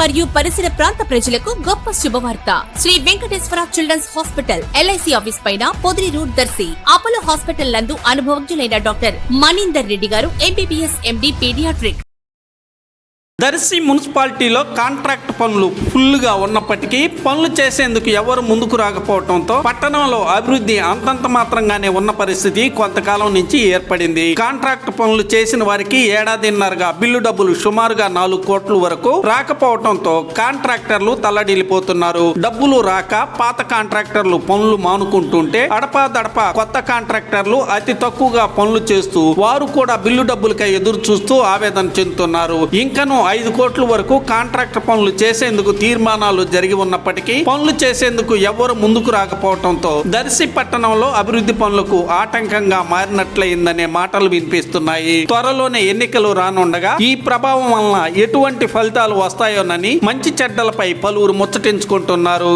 మరియు పరిసర ప్రాంత ప్రజలకు గొప్ప శుభవార్త. Shri Venkateswara children's hospital LIC office పైన పొదిరి రూట్ దర్శి. అపోలో హాస్పిటల్ నందు అనుభవజ్ఞులైన డాక్టర్ మనీందర్ రెడ్డి గారు ఎంబీబీఎస్ ఎండి పీడియాట్రిక్ దర్శి మున్సిపాలిటీలో కాంట్రాక్ట్ పనులు ఫుల్గా ఉన్నప్పటికీ పనులు చేసేందుకు ఎవరు ముందుకు రాకపోవడంతో పట్టణంలో అభివృద్ధి అంతంత మాత్రంగానే ఉన్న పరిస్థితి కొంతకాలం నుంచి ఏర్పడింది. కాంట్రాక్ట్ పనులు చేసిన వారికి ఏడాదిన్నరగా బిల్లు డబ్బులు సుమారుగా నాలుగు కోట్ల వరకు రాకపోవడంతో కాంట్రాక్టర్లు తల్లడిల్లిపోతున్నారు. డబ్బులు రాక పాత కాంట్రాక్టర్లు పనులు మానుకుంటుంటే అడపా దడప కొత్త కాంట్రాక్టర్లు అతి తక్కువగా పనులు చేస్తూ వారు కూడా బిల్లు డబ్బులకై ఎదురు చూస్తూ ఆవేదన చెందుతున్నారు. ఇంకనూ ఐదు కోట్ల వరకు కాంట్రాక్ట్ పనులు చేసేందుకు తీర్మానాలు జరిగి ఉన్నప్పటికీ పనులు చేసేందుకు ఎవరు ముందుకు రాకపోవడంతో దర్శి పట్టణంలో అభివృద్ధి పనులకు ఆటంకంగా మారినట్లయిందనే మాటలు వినిపిస్తున్నాయి. త్వరలోనే ఎన్నికలు రానుండగా ఈ ప్రభావం వలన ఎటువంటి ఫలితాలు వస్తాయోనని మంచి చెడ్డలపై పలువురు ముచ్చటించుకుంటున్నారు.